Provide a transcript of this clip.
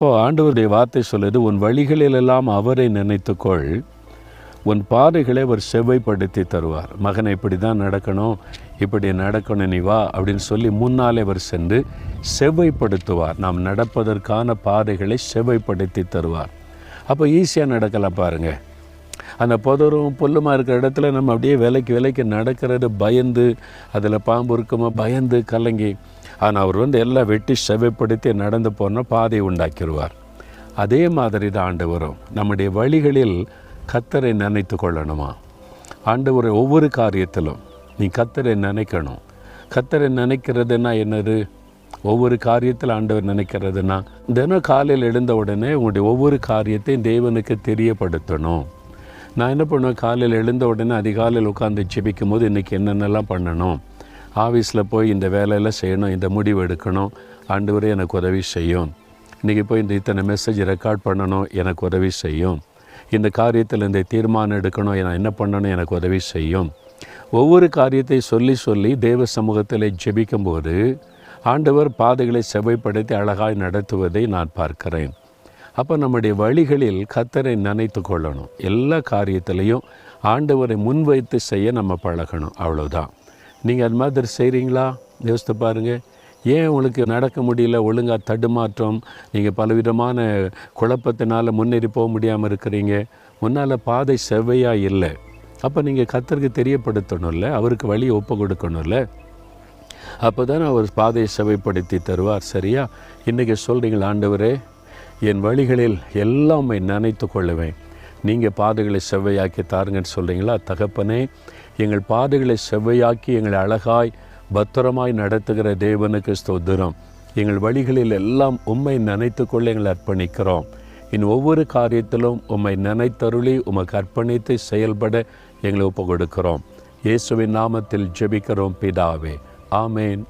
இப்போ ஆண்டவருடைய வார்த்தை சொல்லுது உன் வழிகளிலெல்லாம் அவரை நினைத்துக்கொள். உன் பாதைகளை அவர் செவ்வைப்படுத்தி தருவார். மகனை இப்படி தான் நடக்கணும் இப்படி நடக்கணும் நீ வா அப்படின்னு சொல்லி முன்னாலே அவர் சென்று செவ்வைப்படுத்துவார். நாம் நடப்பதற்கான பாதைகளை செவ்வைப்படுத்தி தருவார். அப்போ ஈஸியாக நடக்கலாம் பாருங்கள் அந்த புதரும் புல்லுமா இருக்கிற இடத்துல நம்ம அப்படியே விலைக்கு விலைக்கு நடக்கிறது பயந்து அதில் பாம்பு இருக்குமா பயந்து கலங்கி ஆனால் அவர் வந்து எல்லாம் வெட்டி செவைப்படுத்தி நடந்து போனால் பாதை உண்டாக்கிடுவார். அதே மாதிரி தான் ஆண்டு வரும் நம்முடைய வழிகளில் கத்தரை நினைத்து கொள்ளணுமா? ஆண்டவர் ஒவ்வொரு காரியத்திலும் நீ கத்தரை நினைக்கணும். கத்தரை நினைக்கிறதுனா என்னது? ஒவ்வொரு காரியத்தில் ஆண்டவர் நினைக்கிறதுனா தினம் காலையில் எழுந்த உடனே உங்களுடைய ஒவ்வொரு காரியத்தையும் தேவனுக்கு தெரியப்படுத்தணும். நான் என்ன பண்ணுவேன்? காலையில் எழுந்த உடனே அதிகாலையில் உட்காந்து ஜெபிக்கும் போது இன்றைக்கி என்னென்னலாம் பண்ணணும்? ஆஃபீஸில் போய் இந்த வேலையெல்லாம் செய்யணும் இந்த முடிவு எடுக்கணும். ஆண்டவரே எனக்கு உதவி செய்யும். இன்றைக்கி போய் இந்த இத்தனை மெசேஜ் ரெக்கார்ட் பண்ணணும் எனக்கு உதவி செய்யும். இந்த காரியத்தில் இந்த தீர்மானம் எடுக்கணும் நான் என்ன பண்ணணும் எனக்கு உதவி செய்யும். ஒவ்வொரு காரியத்தை சொல்லி சொல்லி தேவ சமூகத்தில் ஜெபிக்கும்போது ஆண்டவர் பாதைகளை செவைப்படுத்தி அழகாய் நடத்துவதை நான் பார்க்கிறேன். அப்போ நம்முடைய வழிகளில் கத்தரை நினைத்து கொள்ளணும். எல்லா காரியத்திலையும் ஆண்டவரை முன்வைத்து செய்ய நம்ம பழகணும். அவ்வளோதான் நீங்கள் அது மாதிரி செய்கிறீங்களா யோசித்து பாருங்கள் ஏன் உங்களுக்கு நடக்க முடியல? ஒழுங்காக தடுமாற்றம் நீங்கள் பலவிதமான குழப்பத்தினால் முன்னேறி போக முடியாமல் இருக்கிறீங்க. முன்னால் பாதை செவ்வையாக இல்லை. அப்போ நீங்கள் கத்தருக்கு தெரியப்படுத்தணும்ல? அவருக்கு வழி ஒப்பு கொடுக்கணும்ல? அப்போ தானே அவர் பாதையை செவைப்படுத்தி தருவார் சரியா? இன்றைக்கி சொல்கிறீங்களா ஆண்டவரே என் வழிகளில் எல்லாமே நினைத்து கொள்ளுவேன். நீங்கள் பாதைகளை செவ்வையாக்கி தாருங்கன்னு சொல்கிறீங்களா தகப்பனே எங்கள் பாதைகளை செவ்வையாக்கி எங்களை அழகாய் பத்திரமாய் நடத்துகிற தேவனுக்கு ஸ்தோத்திரம். எங்கள் வழிகளில் எல்லாம் உம்மை நினைத்து கொள்ள எங்களை அர்ப்பணிக்கிறோம். இன் ஒவ்வொரு காரியத்திலும் உம்மை நினைத்தருளி உமக்கு அர்ப்பணித்து செயல்பட எங்களை ஒப்பு கொடுக்கிறோம் இயேசுவின் நாமத்தில் ஜெபிக்கிறோம் பிதாவே. ஆமேன்.